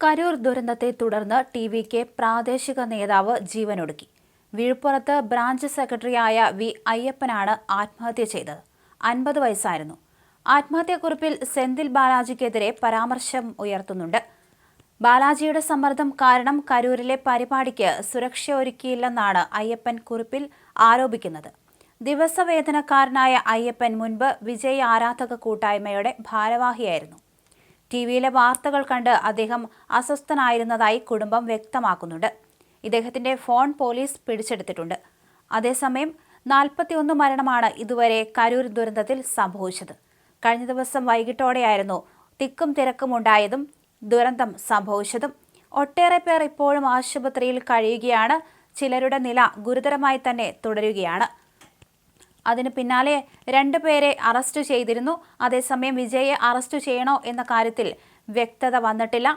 കരൂർ ദുരന്തത്തെ തുടർന്ന് T V K പ്രാദേശിക നേതാവ് ജീവനൊടുക്കി. വിഴുപ്പുറത്ത് ബ്രാഞ്ച് സെക്രട്ടറിയായ വി അയ്യപ്പനാണ് ആത്മഹത്യ ചെയ്തത്. അൻപത് വയസ്സായിരുന്നു. ആത്മഹത്യാക്കുറിപ്പിൽ സെന്തിൽ ബാലാജിക്കെതിരെ പരാമർശം ഉയർത്തുന്നുണ്ട്. ബാലാജിയുടെ സമ്മർദ്ദം കാരണം കരൂരിലെ പരിപാടിക്ക് സുരക്ഷ ഒരുക്കിയില്ലെന്നാണ് അയ്യപ്പൻ കുറിപ്പിൽ ആരോപിക്കുന്നത്. ദിവസവേതനക്കാരനായ അയ്യപ്പൻ മുൻപ് വിജയ് ആരാധക കൂട്ടായ്മയുടെ ഭാരവാഹിയായിരുന്നു. ടി വിയിലെ വാർത്തകൾ കണ്ട് അദ്ദേഹം അസ്വസ്ഥനായിരുന്നതായി കുടുംബം വ്യക്തമാക്കുന്നുണ്ട്. ഇദ്ദേഹത്തിന്റെ ഫോൺ പോലീസ് പിടിച്ചെടുത്തിട്ടുണ്ട്. അതേസമയം നാൽപ്പത്തിയൊന്ന് മരണമാണ് ഇതുവരെ കരൂർ ദുരന്തത്തിൽ സംഭവിച്ചത്. കഴിഞ്ഞ ദിവസം വൈകിട്ടോടെയായിരുന്നു തിക്കും തിരക്കും ഉണ്ടായതും ദുരന്തം സംഭവിച്ചതും. ഒട്ടേറെ പേർ ഇപ്പോഴും ആശുപത്രിയിൽ കഴിയുകയാണ്. ചിലരുടെ നില ഗുരുതരമായി തന്നെ തുടരുകയാണ്. അതിന് പിന്നാലെ രണ്ടുപേരെ അറസ്റ്റ് ചെയ്തിരുന്നു. അതേസമയം വിജയെ അറസ്റ്റ് ചെയ്യണോ എന്ന കാര്യത്തിൽ വ്യക്തത വന്നിട്ടില്ല.